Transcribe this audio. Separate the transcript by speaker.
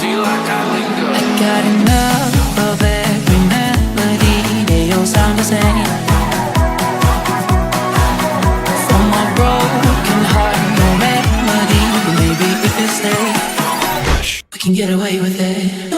Speaker 1: Feel like I linger?
Speaker 2: I got enough of every melody, they all sound the same. From my broken heart, no. Maybe if we can get away with it.